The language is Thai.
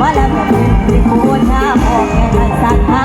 มาแล้วเป็นโคชาบอกแค่นั้นสักคำ